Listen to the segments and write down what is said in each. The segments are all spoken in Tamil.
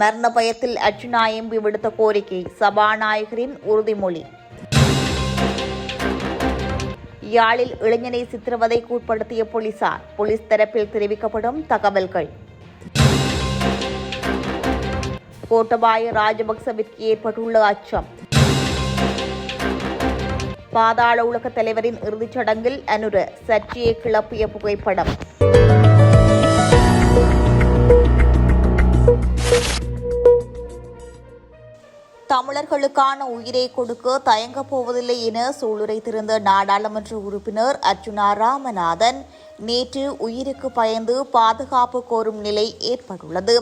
மரண பயத்தில் அர்ச்சுனா எம்பி விடுத்த கோரிக்கை சபாநாயகரின் உறுதிமொழி. யாழில் இளைஞனை சித்திரவதைக்கு உட்படுத்திய போலீசார் போலீஸ் தரப்பில் தெரிவிக்கப்படும் தகவல்கள். கோட்டபாய ராஜபக்சவிற்கு ஏற்பட்டுள்ள அச்சம். பாதாள உலக தலைவரின் இறுதிச் சடங்கில் அனுர சர்ச்சையை கிளப்பிய புகைப்படம். தமிழர்களுக்கான உயிரை கொடுக்க தயங்கப் போவதில்லை என சூளுரைத்திருந்த நாடாளுமன்ற உறுப்பினர் அர்ஜுனா ராமநாதன். நேற்று உயிருக்கு பயந்து பாதுகாப்பு கோரும் நிலை ஏற்பட்டுள்ளது.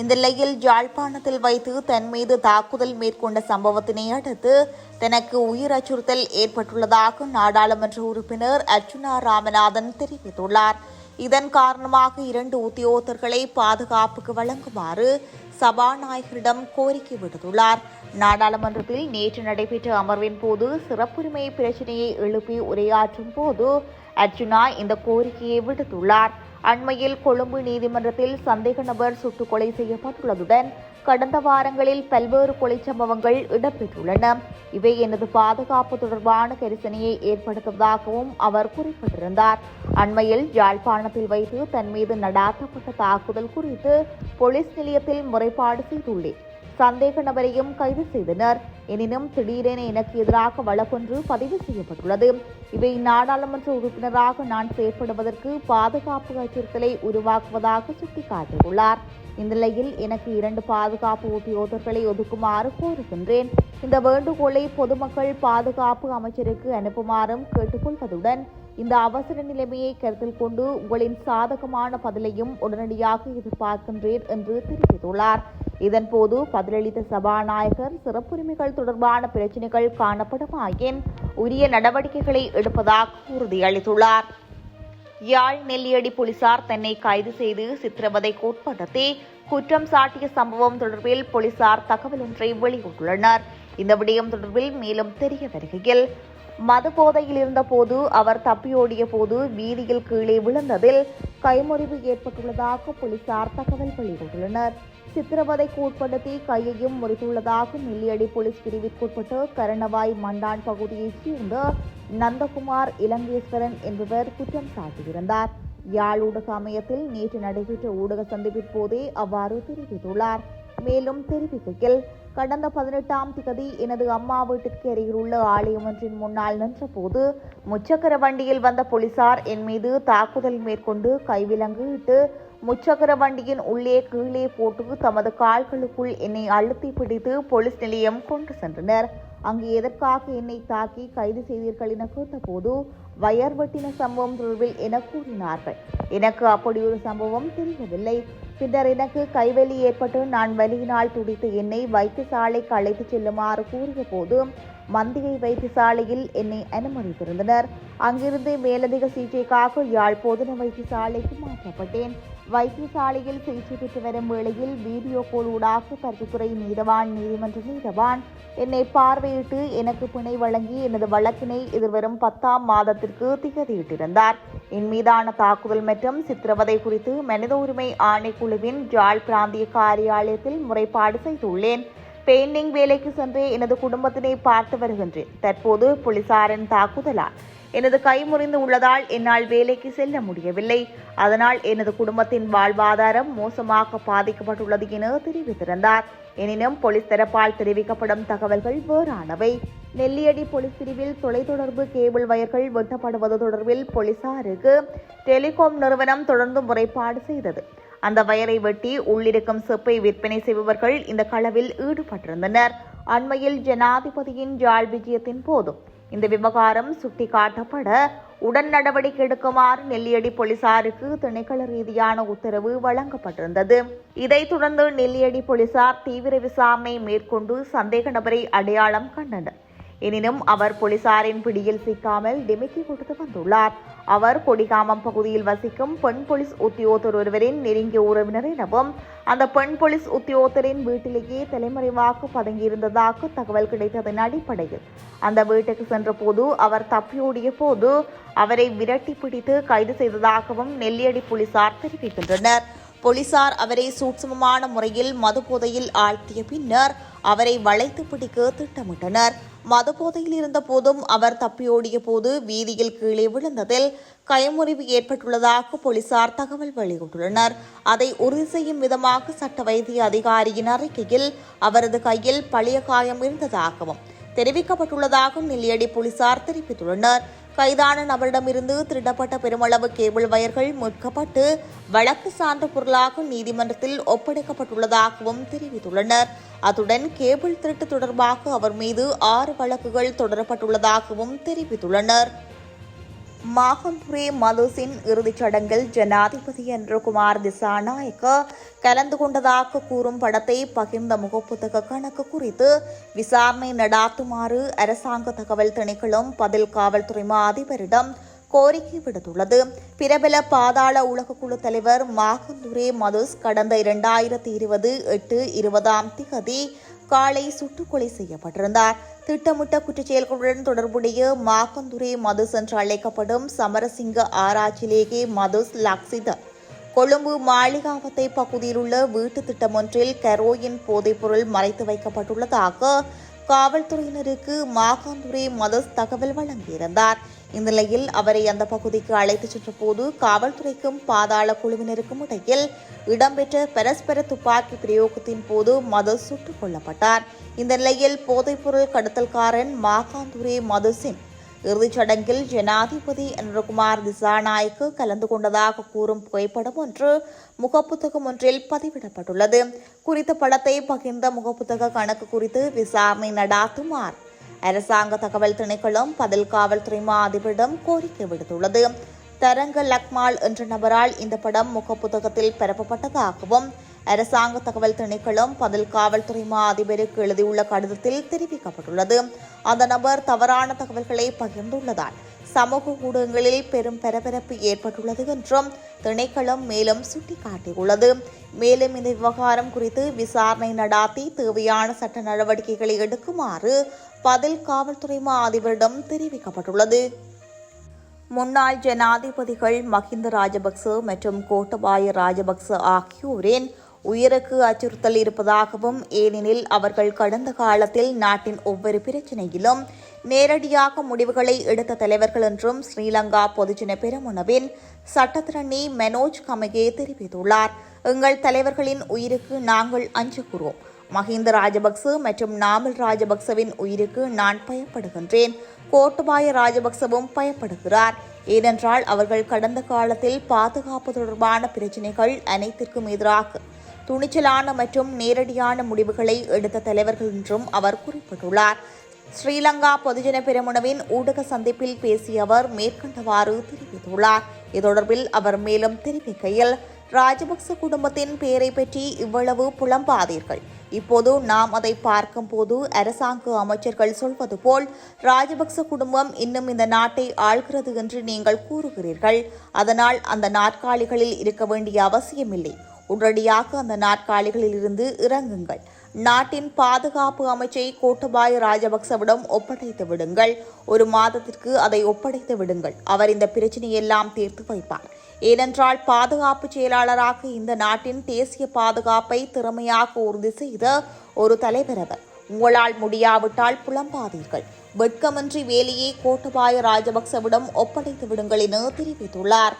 இந்த நிலையில் யாழ்ப்பாணத்தில் வைத்து தன் மீது தாக்குதல் மேற்கொண்ட சம்பவத்தினை அடுத்து தனக்கு உயிர் அச்சுறுத்தல் ஏற்பட்டுள்ளதாக நாடாளுமன்ற உறுப்பினர் அர்ச்சுனா ராமநாதன் தெரிவித்துள்ளார். இதன் காரணமாக இரண்டு உத்தியோகத்தர்களை பாதுகாப்புக்கு வழங்குமாறு சபாநாயகரிடம் கோரிக்கை விடுத்துள்ளார். நாடாளுமன்றத்தில் நேற்று நடைபெற்ற அமர்வின் போது சிறப்புரிமை பிரச்சினையை எழுப்பி உரையாற்றும் போது அர்ஜுனா இந்த கோரிக்கையை விடுத்துள்ளார். அண்மையில் கொழும்பு நீதிமன்றத்தில் சந்தேக நபர் சுட்டுக் கொலை செய்யப்பட்டுள்ளதுடன் கடந்த வாரங்களில் பல்வேறு கொலை சம்பவங்கள் இடம்பெற்றுள்ளன. இவை எனது பாதுகாப்பு தொடர்பான கரிசனையை ஏற்படுத்துவதாகவும் அவர் குறிப்பிட்டிருந்தார். அண்மையில் யாழ்ப்பாணத்தில் வைத்து தன் மீது நடாத்தப்பட்ட தாக்குதல் குறித்து போலீஸ் நிலையத்தில் முறைப்பாடு செய்துள்ளேன். சந்தேக நபரையும் கைது செய்தனர். எனினும் திடீரென எனக்கு எதிராக வழக்கொன்று பதிவு செய்யப்பட்டுள்ளது. இவை நாடாளுமன்ற உறுப்பினராக நான் செயற்படுவதற்கு பாதுகாப்பு அச்சுறுத்தலை உருவாக்குவதாக சுட்டிக்காட்டியுள்ளார். இந்நிலையில் எனக்கு இரண்டு பாதுகாப்பு உத்தியோகர்களை ஒதுக்குமாறு கோருகின்றேன். இந்த வேண்டுகோளை பொதுமக்கள் பாதுகாப்பு அமைச்சருக்கு அனுப்புமாறும் கேட்டுக்கொள்வதுடன் இந்த அவசர நிலைமையை கருத்தில் கொண்டு உங்களின் சாதகமான பதிலையும் உடனடியாக எதிர்பார்க்கின்றேன் என்று தெரிவித்துள்ளார். இதன்போது பதிலளித்த சபாநாயகர் சிறப்புரிமைகள் தொடர்பான பிரச்சினைகள் காணப்படுமாயின் உரிய நடவடிக்கைகளை எடுப்பதாக உறுதியளித்துள்ளார். யாழ் நெல்லியடி போலீசார் தன்னை கைது செய்து சித்திரவதைக்கு உட்படுத்தி குற்றம் சாட்டிய சம்பவம் தொடர்பில் போலீசார் தகவல் ஒன்றை வெளியிட்டுள்ளனர். இந்த விடயம் தொடர்பில் மேலும் தெரிய வருகையில் மது போதையில் இருந்தபோது அவர் தப்பியோடிய போது வீதியில் கீழே விழுந்ததில் கைமுறிவு ஏற்பட்டுள்ளதாக போலீசார் தகவல் வெளியிட்டுள்ளனர். சித்திரவதைக்கு உட்படுத்தி கையையும் முறித்துள்ளதாக மில்லியடி போலீஸ் பிரிவிற்குட்பட்டு கரணவாய் மண்டான் பகுதியைச் சேர்ந்த நந்தகுமார் இலங்கேஸ்வரன் என்பவர் குற்றம் சாட்டியிருந்தார். யாழ் ஊடக அமையத்தில் நேற்று நடைபெற்ற ஊடக சந்திப்பின் போதே அவ்வாறு தெரிவித்துள்ளார். மேலும் தெரிவிக்கையில் கடந்த பதினெட்டாம் திகதி எனது அம்மா வீட்டிற்கு அருகில் உள்ள ஆலயம் ஒன்றின் முன்னால் நின்றபோது முச்சக்கர வண்டியில் வந்த போலீசார் என் மீது தாக்குதல் மேற்கொண்டு கைவிலங்கு இட்டு முச்சக்கர வண்டியின் உள்ளே கீழே போட்டு தமது கால்களுக்குள் என்னை அழுத்தி பிடித்து போலீஸ் நிலையம் கொண்டு சென்றனர். அங்கு எதற்காக என்னை தாக்கி கைது செய்தீர்கள் என கேட்டபோது வயர் வெட்டின சம்பவம் தொடர்பில் என கூறினார்கள். எனக்கு அப்படி ஒரு சம்பவம் தெரியவில்லை. பின்னர் எனக்கு கைவலி ஏற்பட்டு நான் வலியினால் துடித்து என்னை வைத்தியசாலைக்கு அழைத்துச் செல்லுமாறு கூறிய போது மந்திகை வைத்தியசாலையில் என்னை அனுமதித்திருந்தனர். அங்கிருந்து மேலதிக சிகிச்சைக்காக யாழ் பொதுன வைத்தியசாலைக்கு மாற்றப்பட்டேன். வைத்தியசாலையில் சிகிச்சை பெற்று வரும் வேளையில் வீடியோ கோல் ஊடாக பருத்தித்துறை நீதவான் நீதிமன்ற நீதவான் என்னை பார்வையிட்டு எனக்கு பிணை வழங்கி எனது வழக்கினை எதிர்வரும் பத்தாம் மாதத்திற்கு திகதியிட்டிருந்தார். என் மீதான தாக்குதல் மற்றும் சித்திரவதை குறித்து மனித உரிமை ஆணைக்குழுவின் ஜாழ் பிராந்திய காரியாலயத்தில் முறைப்பாடு செய்துள்ளேன். பெயிண்டிங் வேலைக்கு சென்று எனது குடும்பத்தினை பார்த்து வருகின்றேன். தற்போது போலீசாரின் தாக்குதலால் எனது கை முறிந்து உள்ளதால் என்னால் வேலைக்கு செல்ல முடியவில்லை. அதனால் எனது குடும்பத்தின் வாழ்வாதாரம் மோசமாக பாதிக்கப்பட்டுள்ளது என தெரிவித்திருந்தார். எனினும் போலீஸ் தரப்பால் தெரிவிக்கப்படும் தகவல்கள் வேறானவை. நெல்லியடி போலீஸ் பிரிவில் தொலைத்தொடர்பு கேபிள் வயர்கள் வெட்டப்படுவது தொடர்பில் போலீசாருக்கு டெலிகாம் நிறுவனம் தொடர்ந்து முறைப்பாடு செய்தது. அந்த வயரை வெட்டி உள்ளிருக்கும் செப்பை விற்பனை செய்பவர்கள் இந்த களவில் ஈடுபட்டிருந்தனர். அண்மையில் ஜனாதிபதியின் ஜாழ் விஜயத்தின் போதும் இந்த விவகாரம் சுட்டிக்காட்டப்பட உடன் நடவடிக்கை எடுக்குமாறு நெல்லியடி போலீசாருக்கு திணைக்கள ரீதியான உத்தரவு வழங்கப்பட்டிருந்தது. இதைத் தொடர்ந்து நெல்லியடி போலீசார் தீவிர விசாரணை மேற்கொண்டு சந்தேக நபரை அடையாளம் கண்டனர். எனினும் அவர் போலீசாரின் பிடியில் சிக்காமல் டிமிக்கி கொடுத்து வந்துள்ளார். அவர் கொடிகாமம் பகுதியில் வசிக்கும் பெண் போலீஸ் உத்தியோகத்தர் ஒருவரின் நெருங்கிய உறவினர் எனவும் அந்த பெண் போலீஸ் உத்தியோகத்தரின் வீட்டிலேயே தலைமறைவாக பதுங்கியிருந்ததாக தகவல் கிடைத்ததன் அடிப்படையில் அந்த வீட்டுக்கு சென்றபோது அவர் தப்பியோடிய போது அவரை விரட்டி பிடித்து கைது செய்ததாகவும் நெல்லியடி போலீசார் தெரிவிக்கின்றனர். போலீசார் அவரை சூட்சமமான முறையில் மது போதையில் ஆழ்த்திய பின்னர் அவரை வளைத்து பிடிக்க திட்டமிட்டனர். மதுபோதையில் இருந்தபோதும் இருந்த போதும் அவர் தப்பியோடிய போது வீதியில் கீழே விழுந்ததில் கைமுறிவு ஏற்பட்டுள்ளதாக போலீசார் தகவல் வெளியிட்டுள்ளனர். அதை உறுதி செய்யும் விதமாக சட்ட வைத்திய அதிகாரியின் அறிக்கையில் அவரது கையில் பழைய காயம் இருந்ததாகவும் தெரிவிக்கப்பட்டுள்ளதாகவும் நெல்லியடி போலீசார் தெரிவித்துள்ளனர். கைதான நபரிடமிருந்து திருடப்பட்ட பெருமளவு கேபிள் வயர்கள் மீட்கப்பட்டு வழக்கு சார்ந்த பொருளாக நீதிமன்றத்தில் ஒப்படைக்கப்பட்டுள்ளதாகவும் தெரிவித்துள்ளனர். அத்துடன் கேபிள் திருட்டு தொடர்பாக அவர் மீது ஆறு வழக்குகள் தொடரப்பட்டுள்ளதாகவும் தெரிவித்துள்ளனர். மாகம்புரே மலுசின் இறுதிச் சடங்கில் ஜனாதிபதி என்று குமார் திசாநாயக்க கலந்து கொண்டதாக கூறும் படத்தை பகிர்ந்த முகப்புத்தக கணக்கு குறித்து விசாரணை நடாத்துமாறு அரசாங்க தகவல் திணைக்களம் பதில் காவல்துறை மா அதிபரிடம் கோரிக்கை விடுத்துள்ளது. பிரபல பாதாள உலக குழு தலைவர் மாகந்துரே மதுஸ் கடந்த இரண்டாயிரத்தி இருபது எட்டு இருபதாம் திகதி காலை சுட்டுக்கொலை செய்யப்பட்டிருந்தார். திட்டமிட்ட குற்றச்செயல்களுடன் தொடர்புடைய மாக்கந்துரை மதுஸ் என்று அழைக்கப்படும் சமரசிங்க ஆராய்ச்சியிலேயே மதுஸ் லக்சித. கொழும்பு மாளிகாவத்தை பகுதியில் உள்ள வீட்டு திட்டம் ஒன்றில் கரோயின் போதைப்பொருள் மறைத்து வைக்கப்பட்டுள்ளதாக காவல்துறையினருக்கு மாகாந்துரே மதஸ் தகவல் வழங்கியிருந்தார். இந்த நிலையில் அவரை அந்த பகுதிக்கு அழைத்துச் சென்றபோது காவல்துறைக்கும் பாதாள குழுவினருக்கும் இடையில் இடம்பெற்ற பரஸ்பர துப்பாக்கி பிரயோகத்தின் போது மதஸ் சுட்டுக் கொல்லப்பட்டார். இந்த நிலையில் போதைப்பொருள் கடத்தல்காரன் மாகாந்துரே மதுசின் இறுதிச் சடங்கில் ஜனாதிபதி அனுரகுமார் திசாநாயக்கு கலந்து கொண்டதாக கூறும் புகைப்படம் ஒன்று முகப்புத்தகம் ஒன்றில் பதிவிடப்பட்டுள்ளது. குறித்த படத்தை பகிர்ந்த முகப்புத்தக கணக்கு குறித்து விசாரணை நடாத்துமார். அரசாங்க தகவல் திணைக்களம் பதில் காவல்துறை மா அதிபரிடம் கோரிக்கை விடுத்துள்ளது. தரங்க லக்மால் என்ற நபரால் இந்த படம் முகப்புத்தகத்தில் பரப்பப்பட்டதாகவும் அரசாங்க தகவல் திணைக்களம் பதில் காவல்துறை மா அதிபருக்கு எழுதியுள்ள கடிதத்தில் தெரிவிக்கப்பட்டுள்ளது. அந்த நபர் தவறான தகவல்களை பகிர்ந்துள்ளதால் சமூக ஊடகங்களில் பெரும் பரபரப்பு ஏற்பட்டுள்ளது என்றும் திணைக்களம் மேலும் சுட்டிக்காட்டியுள்ளது. மேலும் இந்த விவகாரம் குறித்து விசாரணை நடாத்தி தேவையான சட்ட நடவடிக்கைகளை எடுக்குமாறு பதில் காவல்துறை மா அதிபரிடம் தெரிவிக்கப்பட்டுள்ளது. முன்னாள் ஜனாதிபதிகள் மஹிந்த ராஜபக்ச மற்றும் கோட்டபாய ராஜபக்ச ஆகியோரின் உயிருக்கு அச்சுறுத்தல் இருப்பதாகவும் ஏனெனில் அவர்கள் கடந்த காலத்தில் நாட்டின் ஒவ்வொரு பிரச்சினையிலும் நேரடியாக முடிவுகளை எடுத்த தலைவர்கள் என்றும் ஸ்ரீலங்கா பொதுஜன பெருமுனவின் சட்டத்திரணி மனோஜ் கமகே தெரிவித்துள்ளார். எங்கள் தலைவர்களின் உயிருக்கு நாங்கள் அஞ்சுகிறோம் மஹிந்த ராஜபக்ச மற்றும் நாமல் ராஜபக்சவின் உயிருக்கு நான் பயப்படுகின்றேன். கோட்டுபாய ராஜபக்சவும் பயப்படுகிறார். ஏனென்றால் அவர்கள் கடந்த காலத்தில் பாதுகாப்பு தொடர்பான பிரச்சினைகள் அனைத்திற்கும் எதிராக துணிச்சலான மற்றும் நேரடியான முடிவுகளை எடுத்த தலைவர்கள் என்றும் அவர் குறிப்பிட்டுள்ளார். ஸ்ரீலங்கா பொதுஜன பெருமுனவின் ஊடக சந்திப்பில் பேசிய அவர் மேற்கண்டவாறு தெரிவித்துள்ளார். இது தொடர்பில் அவர் மேலும் தெரிவிக்கையில் ராஜபக்ச குடும்பத்தின் பெயரை பற்றி இவ்வளவு புலம்பாதீர்கள். இப்போது நாம் அதை பார்க்கும் போது அரசாங்க அமைச்சர்கள் சொல்வது போல் ராஜபக்ச குடும்பம் இன்னும் இந்த நாட்டை ஆள்கிறது என்று நீங்கள் கூறுகிறீர்கள். அதனால் அந்த நாற்காலிகளில் இருக்க வேண்டிய அவசியமில்லை. உடனடியாக அந்த நாற்காலிகளில் இருந்து இறங்குங்கள். நாட்டின் பாதுகாப்பு அமைச்சை கோட்டபாய ராஜபக்சவிடம் ஒப்படைத்து விடுங்கள். ஒரு மாதத்திற்கு அதை ஒப்படைத்து விடுங்கள். அவர் இந்த பிரச்சனையெல்லாம் தீர்த்து வைப்பார். ஏனென்றால் பாதுகாப்பு செயலாளராக இந்த நாட்டின் தேசிய பாதுகாப்பை திறமையாக உறுதி செய்த ஒரு தலைவர் அவர். உங்களால் முடியாவிட்டால் புலம்பாதீர்கள். வெட்கமின்றி வேலையை கோட்டபாய ராஜபக்சவிடம் ஒப்படைத்து விடுங்கள் என தெரிவித்துள்ளார்.